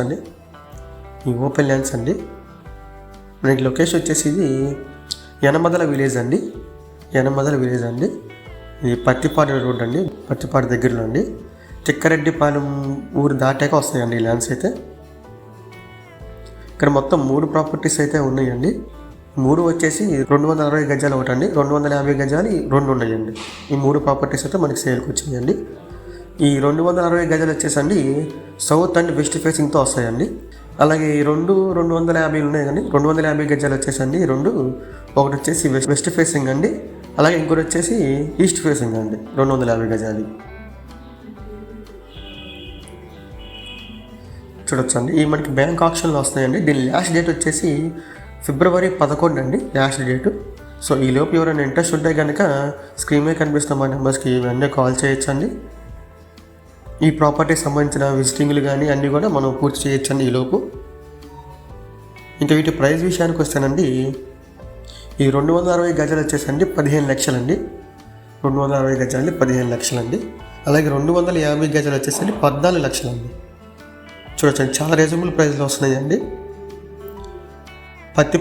అండి. ఈ open lands అండి. మనకి లొకేషన్ వచ్చేసి ఇది యనమదల విలేజ్ అండి. యనమదల విలేజ్ అండి. ఇది పత్తిపాడు రోడ్ అండి. పత్తిపాడు దగ్గరలో అండి. తిక్కరెడ్డిపాలెం ఊరు దాటాక వస్తాయండి ఈ ల్యాండ్స్ అయితే. ఇక్కడ మొత్తం మూడు ప్రాపర్టీస్ అయితే ఉన్నాయండి. మూడు వచ్చేసి రెండు వందల అరవై గజాలు ఒకటండి. రెండు వందల యాభై గజాలు రెండు ఉన్నాయండి. ఈ మూడు ప్రాపర్టీస్ అయితే మనకి సేల్కి వచ్చినాయండి ఈ రెండు వందల అరవై గజాలు వచ్చేసండి. సౌత్ అండ్ వెస్ట్ ఫేసింగ్తో వస్తాయండి. అలాగే ఈ రెండు రెండు వందల యాభై ఉన్నాయి కానీ రెండు వందల యాభై గజాలు వచ్చేసండి. రెండు ఒకటి వచ్చేసి వెస్ట్ వెస్ట్ ఫేసింగ్ అండి. అలాగే ఇంకోటి వచ్చేసి ఈస్ట్ ఫేసింగ్ అండి. రెండు వందల యాభై గజాలు. చూడొచ్చండి. ఈ మనకి బ్యాంక్ ఆప్షన్లో వస్తాయండి. దీని లాస్ట్ డేట్ వచ్చేసి ఫిబ్రవరి పదకొండు అండి. Last date. సో ఈ లోపు ఎవరైనా ఇంట్రెస్ట్ ఉంటే కనుక స్క్రీన్ మీద కనిపిస్తున్న మా నెంబర్స్కి ఇవన్నీ కాల్ చేయొచ్చండి. ఈ ప్రాపర్టీకి సంబంధించిన విజిటింగ్లు కానీ అన్నీ కూడా మనం పూర్తి చేయొచ్చండి ఈ లోపు. ఇంకా వీటి ప్రైస్ విషయానికి వస్తేనండి. ఈ రెండు వందల అరవై గజాలు వచ్చేసండి పదిహేను లక్షలండి. రెండు వందల అరవై గజాలు పదిహేను లక్షలండి. అలాగే రెండు వందల యాభై గజాలు వచ్చేసండి పద్నాలుగు లక్షలండి. చూడొచ్చండి చాలా రీజనబుల్ ప్రైస్లో వస్తున్నాయండి. పత్తి